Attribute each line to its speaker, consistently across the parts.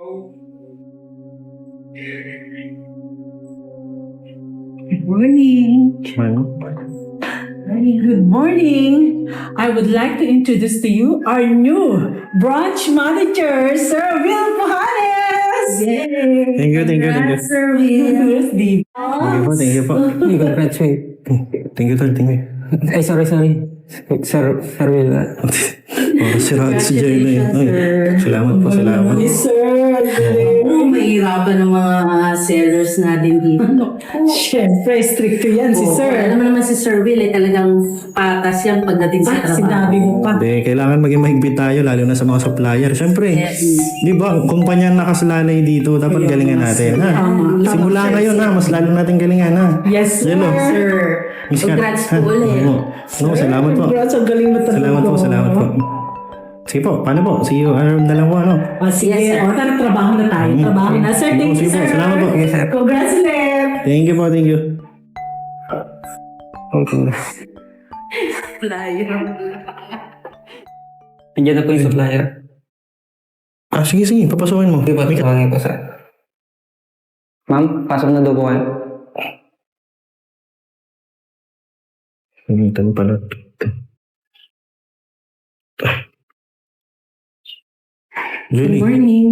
Speaker 1: Good morning.
Speaker 2: Ano?
Speaker 1: Very good morning. I would like to introduce to you our new branch manager, Sir Will Pujanes. Yay!
Speaker 2: Thank you, thank you, thank you.
Speaker 1: Congrats, Sir Will. Di
Speaker 2: Thank you po, thank you po.
Speaker 3: Congratulate.
Speaker 2: Thank you, tol, thank you.
Speaker 3: Ay, sorry, sorry. Sir, Sir Will. Uh, ah.
Speaker 2: Oh, sirado si Jay na yun. Ay, salamat po, salamat.
Speaker 1: Yes, sir.
Speaker 4: Oo, mahirapan ng mga sellers natin dito.
Speaker 1: Siyempre, strict yan si
Speaker 4: Oo,
Speaker 1: Sir.
Speaker 4: Alam mo naman si Sir Will, eh, talagang patas yan pagdating sa
Speaker 1: Ah,
Speaker 4: trabaho.
Speaker 1: sinabi mo pa.
Speaker 2: Hindi, kailangan maging mahigpit tayo, lalo na sa mga supplier. Siyempre,
Speaker 4: Yes.
Speaker 2: di ba, kumpanya na nakasalalay dito, dapat galingan natin. Ha?
Speaker 1: Tama.
Speaker 2: Simula ngayon, ha? Mas lalo natin galingan, ha?
Speaker 1: Yes, sir.
Speaker 2: Jello.
Speaker 4: Sir,
Speaker 2: Miss Kat,
Speaker 4: congrats
Speaker 2: ha?
Speaker 4: po ulit.
Speaker 2: Oo. Salamat po.
Speaker 1: Congrats, ang galing mo talaga.
Speaker 2: Salamat po, salamat po. Sige po, paano po? See you lang po, ano?
Speaker 1: Ah, sige,
Speaker 4: Yes, sir.
Speaker 1: o, tara, trabaho na tayo. Trabaho na, sir. Thank you,
Speaker 2: Sige po,
Speaker 1: sir.
Speaker 2: salamat po.
Speaker 3: Yes, sir.
Speaker 1: Congrats ulit.
Speaker 2: Thank you po, thank you.
Speaker 1: Flyer.
Speaker 3: Nandiyan na po yung supplier.
Speaker 2: Ah, sige, sige, papasukin mo.
Speaker 3: Di ba? Tawagin po, sir. Ma'am, pasok na daw po kayo.
Speaker 2: Pagalitan pala.
Speaker 5: Good
Speaker 2: Julie,
Speaker 5: morning.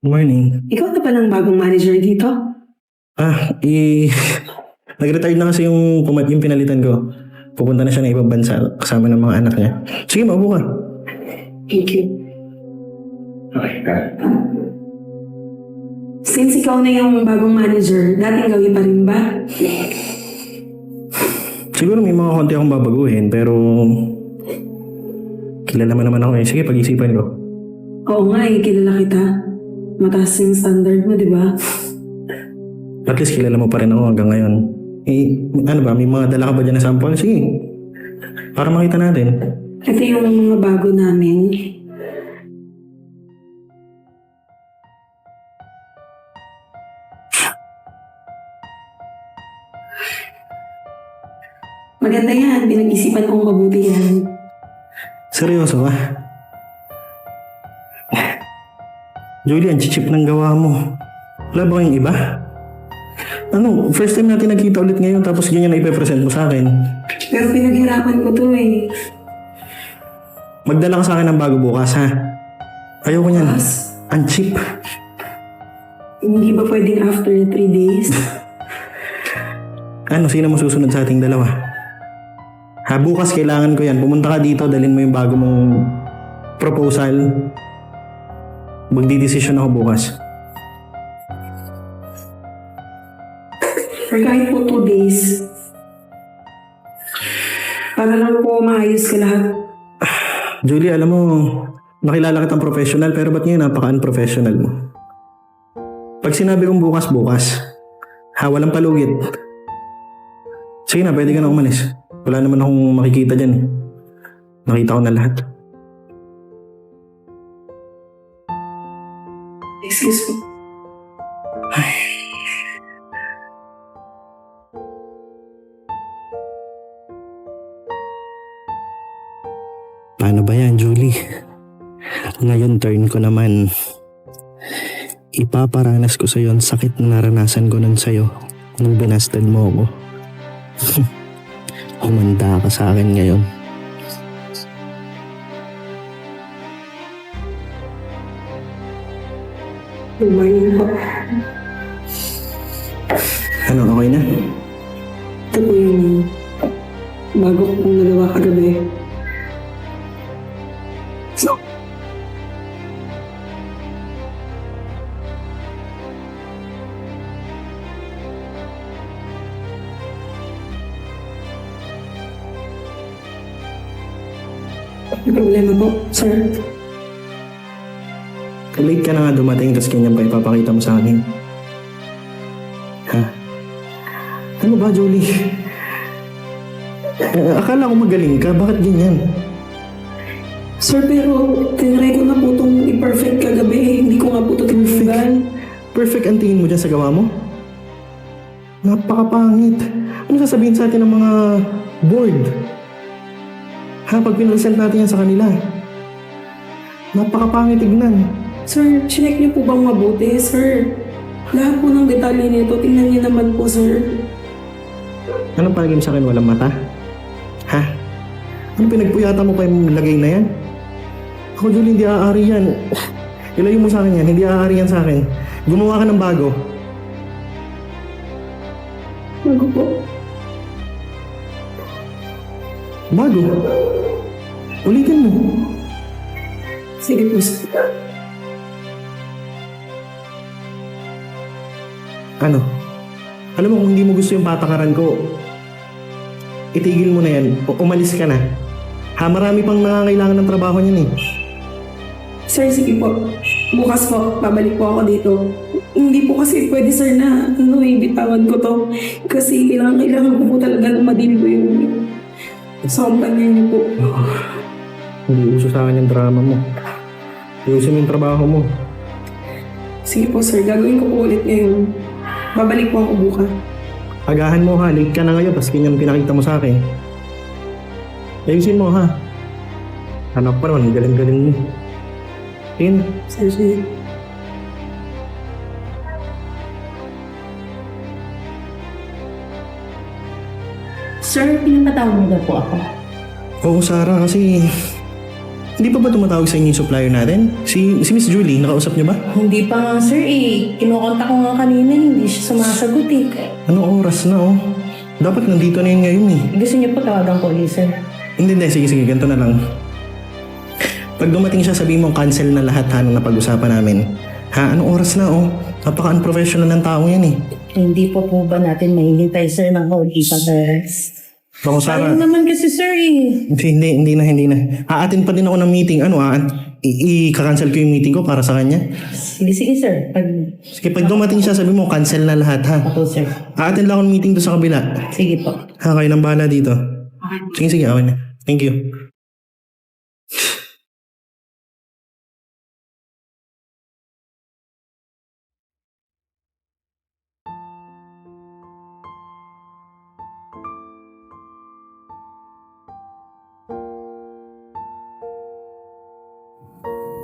Speaker 2: morning.
Speaker 5: Ikaw na palang bagong manager dito?
Speaker 2: Ah, i... Nag-retire na kasi yung, pumat yung pinalitan ko. Pupunta na siya ng ibang bansa kasama ng mga anak niya. Sige, maupo ka.
Speaker 5: Thank you. Since ikaw na yung bagong manager, dating gawin pa rin ba?
Speaker 2: Siguro may mga konti akong babaguhin, pero... Kilala mo naman ako eh. Sige, pag-isipan ko.
Speaker 5: Oo nga eh, kilala kita. Mataas yung standard mo, di ba?
Speaker 2: At least kilala mo pa rin ako hanggang ngayon. Eh, ano ba? May mga dala ka ba dyan na sample? Sige. Para makita natin.
Speaker 5: Ito yung mga bago namin. Maganda yan. Pinag-isipan kong mabuti yan.
Speaker 2: Seryoso ka? Julian, chichip ng gawa mo. Wala ba kayong iba? Ano, first time natin nagkita ulit ngayon tapos ganyan na ipepresent mo sa akin.
Speaker 5: Pero pinaghirapan ko to eh.
Speaker 2: Magdala ka sa akin ng bago bukas ha. Ayoko niyan.
Speaker 5: Boss,
Speaker 2: Ang cheap.
Speaker 5: hindi ba pwedeng after 3 days?
Speaker 2: Ano, sino mo susunod sa ating dalawa? Ha, bukas kailangan ko yan. Pumunta ka dito, dalhin mo yung bago mong proposal. Magdidesisyon ako bukas.
Speaker 5: Or kahit po 2 days. Para lang po maayos ka lahat.
Speaker 2: Julie, alam mo, nakilala kitang professional pero ba't ngayon napaka-unprofessional mo? Pag sinabi kong bukas, bukas. Ha, walang palugit. Sige na, pwede ka na umalis. Wala naman akong makikita dyan. eh. Nakita ko na lahat.
Speaker 5: Excuse me.
Speaker 2: Paano ba yan, Julie? Ngayon, turn ko naman. Ipaparanas ko sa'yo ang sakit na naranasan ko nun sa'yo nung binasted mo ako. Humanda ka sa akin ngayon.
Speaker 5: Good morning po.
Speaker 2: Ano, okay na?
Speaker 5: Ito po yung bago ko pong nagawa kagabi. May problema po, sir.
Speaker 2: Late ka na nga dumating tapos ganyan pa ipapakita mo sa akin. Ha? Ano ba, Julie? Eh, akala ko magaling ka. Bakit ganyan?
Speaker 5: Sir, pero tinry ko na po itong i-perfect kagabi. Hindi ko nga po ito tinunggan.
Speaker 2: Perfect ang tingin mo dyan sa gawa mo? Napakapangit. Ano sasabihin sa atin ng mga board? Ha, pag pinresent natin yan sa kanila. Napakapangit tignan.
Speaker 5: Sir, chinek niyo po bang mabuti, sir? Lahat po ng detalye nito, tingnan niyo naman po, sir.
Speaker 2: Anong palagay mo sa akin? Walang mata? Ha? Ano pinagpuyata mo pa yung lagay na yan? Ako, Julie, hindi aari yan. Ilayo mo sa akin yan. Hindi aari yan sa akin. Gumawa ka ng bago.
Speaker 5: Bago po.
Speaker 2: Bago? Ulitin mo.
Speaker 5: Sige po, sir.
Speaker 2: Ano? Alam mo, kung hindi mo gusto yung patakaran ko, itigil mo na yan. O umalis ka na. Ha, marami pang nangangailangan ng trabaho niyan eh.
Speaker 5: Sir, sige po. Bukas po, babalik po ako dito. Hindi po kasi pwede, sir, na ano, ibitawan ko to. Kasi kailangan, kailangan ko po talaga na madili ko yung sa kumpanya niyo po.
Speaker 2: Hindi uso sa akin yung drama mo. Ayusin mo yung trabaho mo.
Speaker 5: Sige po, sir. Gagawin ko po ulit ngayon. Babalik po ako bukas.
Speaker 2: Agahan mo ha, late ka na ngayon, tapos ganyan pinakita mo sa akin. Ayusin mo ha. Anak pa naman, galing-galing mo.
Speaker 5: Sir, sir.
Speaker 4: Sir, pinapatawag mo daw po ako.
Speaker 2: Oo, Sarah, kasi... Hindi pa ba tumatawag sa inyo yung supplier natin? Si, si Miss Julie, nakausap niyo ba?
Speaker 4: Hindi pa nga, sir eh. Kinukontak ko nga kanina, hindi siya sumasagot eh.
Speaker 2: Anong oras na oh? Dapat nandito na yun ngayon eh.
Speaker 4: Gusto niyo po tawagan ko ulit, sir?
Speaker 2: Hindi, hindi. Sige, sige. Ganito na lang. Pag dumating siya, sabihin mo cancel na lahat ha, nung napag-usapan namin. Ha? Anong oras na oh? Napaka-unprofessional ng tao yan eh.
Speaker 4: Hindi po po ba natin mahihintay, sir, ng kaulitan, sir?
Speaker 2: Bako, Sarah.
Speaker 4: Sayang naman kasi, sir eh.
Speaker 2: Hindi, hindi, hindi na, hindi na. Aatin pa din ako ng meeting. Ano, ah, i- i-cancel ko yung meeting ko para sa kanya.
Speaker 4: Sige, sige, sir. Pag...
Speaker 2: Sige, pag dumating siya, sabi mo, cancel na lahat, ha?
Speaker 4: Ako, sir.
Speaker 2: Aatin lang ako ng meeting doon sa kabila.
Speaker 4: Sige po.
Speaker 2: Ha, kayo nang bahala dito. Sige, sige, okay na. Thank you.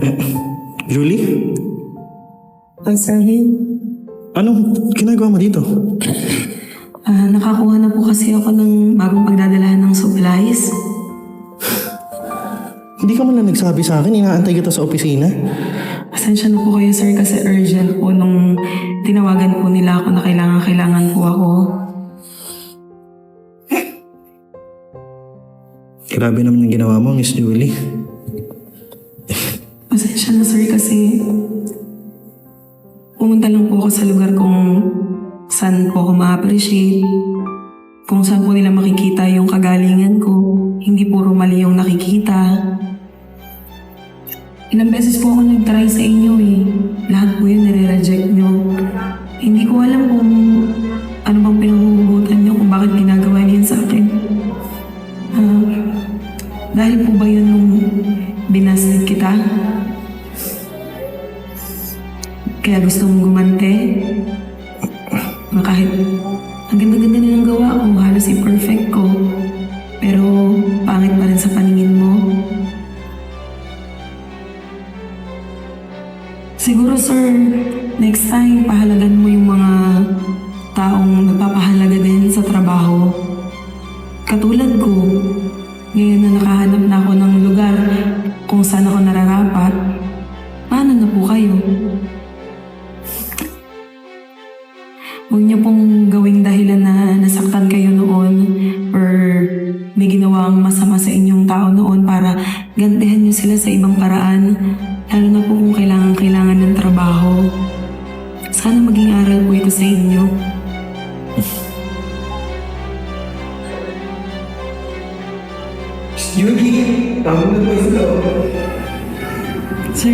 Speaker 2: Julie?
Speaker 5: Ang sir,
Speaker 2: Anong ginagawa mo dito?
Speaker 5: ah, nakakuha na po kasi ako ng bagong pagdadalahan ng supplies.
Speaker 2: Hindi ka man lang nagsabi sa akin, inaantay kita sa opisina.
Speaker 5: Pasensya na po kayo, sir, kasi urgent po nung tinawagan po nila ako na kailangan, kailangan po ako.
Speaker 2: Grabe naman yung ginawa mo, Miss Julie.
Speaker 5: Pasensya na, sir, kasi pumunta lang po ako sa lugar kung saan po ako ma-appreciate. Kung saan po nila makikita yung kagalingan ko. Hindi puro mali yung nakikita. Ilang beses po ako nag-try sa inyo eh. Lahat po yun nire-reject nyo. Hindi ko alam kung ano bang pinanghuhugutan nyo kung bakit ginagawa niyo sa akin. Ah, dahil po ba yun nung binasted kita? Kaya gusto mong gumante? Na kahit ang ganda-ganda nilang gawa ko, halos i-perfect ko. Pero pangit pa rin sa paningin mo. Siguro sir, next time pahalagan mo yung mga taong nagpapahalaga din sa trabaho. Katulad ko, ngayon na nakahanap na ako ng lugar kung saan ako Huwag niyo pong gawing dahilan na nasaktan kayo noon or may ginawang masama sa inyong tao noon para gantihan niyo sila sa ibang paraan, lalo na po kung kailangan-kailangan ng trabaho. Sana maging aral po ito sa inyo.
Speaker 3: Yuki, tawag na po ito.
Speaker 5: Sir,